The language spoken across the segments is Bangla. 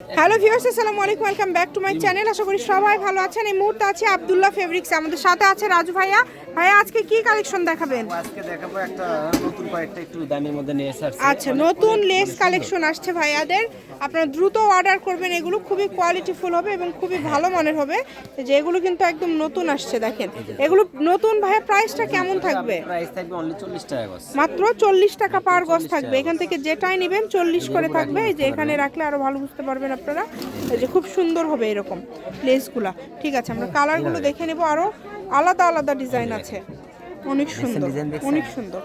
হ্যালো ভিউয়ার্স আসসালামু আলাইকুম welcome back to my channel. আশা করি সবাই ভালো আছেন। এই মুহূর্তে আছে আব্দুল্লাহ ফেব্রিক্স। আমাদের সাথে আছে রাজু ভাইয়া। ভাইয়া আজকে কি কালেকশন দেখাবেন? আজকে দেখাবো একটা নতুন কয়েকটা একটু দামের মধ্যে নিয়ে এসে আসছে। আচ্ছা নতুন লেস কালেকশন আসছে ভাইয়াদের। আপনারা দ্রুত অর্ডার করবেন এগুলো। খুবই কোয়ালিটিফুল হবে এবং খুবই ভালো মানের হবে। যে এগুলো কিন্তু একদম নতুন আসছে দেখেন। এগুলো নতুন ভাইয়া প্রাইসটা কেমন থাকবে? প্রাইস থাকবে অনলি চল্লিশ টাকা গজ। মাত্র চল্লিশ টাকা পার গজ থাকবে। এখান থেকে যেটাই নেবেন চল্লিশ করে থাকবে। এই যে এখানে রাখলে আরও ভালো বুঝতে পারবেন। আপনারা। যে খুব সুন্দর হবে এরকম প্লেসগুলো ঠিক আছে আমরা কালারগুলো দেখে নেব। আরও আলাদা আলাদা ডিজাইন আছে। অনেক সুন্দর অনেক সুন্দর।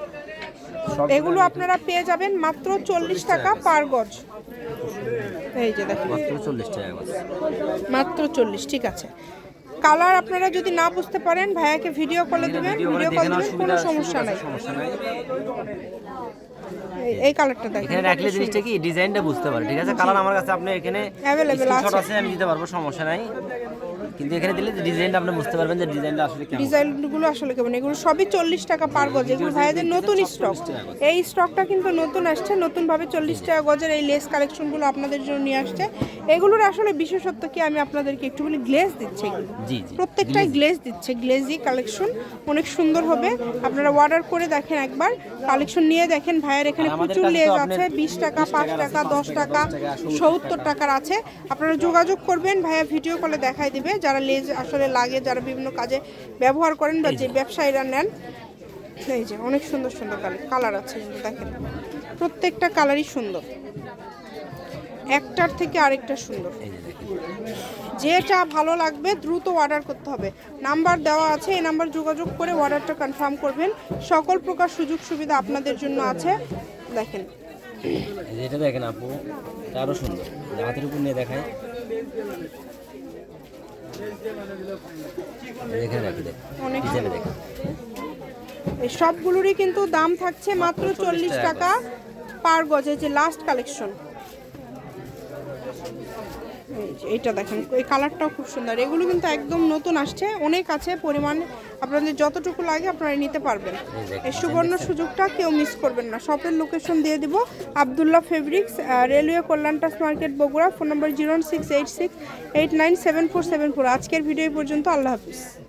এগুলো আপনারা পেয়ে যাবেন মাত্র চল্লিশ টাকা পার গজ। এই যে দেখেন। মাত্র চল্লিশ টাকা মাত্র চল্লিশ ঠিক আছে। কালার আপনারা যদি না বুঝতে পারেন ভাইয়াকে ভিডিও কলে দেবেন ভিডিও কল দেবেন কোনো সমস্যা নাই। এই- কালারটা দেখেন। এখানে রাখলে জিনিসটা কি? ডিজাইনটা বুঝতে পারে ঠিক আছে? কালার আমার কাছে আপনি এখানে अवेलेबल। আছে আমি দিতে পারব সমস্যা নাই। কিন্তু এখানে দিলে ডিজাইনটা আপনি বুঝতে পারবেন যে ডিজাইনটা আসলে কেমন। ডিজাইনগুলো আসলে কেমন? এগুলো সবই চল্লিশ টাকা পার গজ। এগুলো ভাইয়াদের নতুন স্টক এই স্টকটা কিন্তু নতুন আসছে নতুনভাবে চল্লিশ টাকা গজের এই লেস কালেকশনগুলো আপনাদের জন্য নিয়ে আসছে। এগুলোর আসলে বিশেষত্ব কি? আমি আপনাদেরকে একটু বলি গ্লেজ দিচ্ছে জি জি। প্রত্যেকটাই গ্লেজ দিচ্ছে। গ্লেজি কালেকশন অনেক সুন্দর হবে। আপনারা অর্ডার করে দেখেন একবার। কালেকশন নিয়ে দেখেন ভাইয়ের এখানে প্রচুর লেজ আছে। বিশ টাকা 20 পাঁচ টাকা দশ 5 টাকা টাকা, 70 সত্তর টাকার আছে। আপনারা যোগাযোগ করবেন ভাইয়া ভিডিও কলে দেখাই দিবে যারা লেজ আসলে লাগে যারা বিভিন্ন কাজে ব্যবহার করেন বা যে ব্যবসায়ীরা নেন এই যে অনেক সুন্দর সুন্দর কালার আছে কিন্তু দেখেন। প্রত্যেকটা কালারই সুন্দর। একটার থেকে আরেকটা সুন্দর। যেটা ভালো লাগবে দ্রুত অর্ডার করতে হবে। নাম্বার দেওয়া আছে এই নাম্বার যোগাযোগ করে অর্ডারটা কনফার্ম করবেন। সকল প্রকার সুযোগ সুবিধা আপনাদের জন্য আছে। দেখেন। এই যে এটা দেখেন আপু এটা আরও সুন্দর। হাতের উপর নিয়ে দেখায় সবগুলোরই কিন্তু দাম থাকছে মাত্র মাত্র 40 চল্লিশ টাকা। পার গজে যে লাস্ট কালেকশন এইটা দেখেন এই কালারটাও খুব সুন্দর। এগুলো কিন্তু একদম নতুন আসছে অনেক আছে পরিমাণ আপনাদের যতটুকু লাগে আপনারা নিতে পারবেন। এই সুবর্ণ সুযোগটা কেউ মিস করবেন না। শপের লোকেশন দিয়ে দিব আবদুল্লাহ ফেব্রিক্স রেলওয়ে কল্যাণ টাস market Bogura. Phone number zero six eight six eight nine seven four seven four আজকের ভিডিও পর্যন্ত আল্লাহ হাফিজ।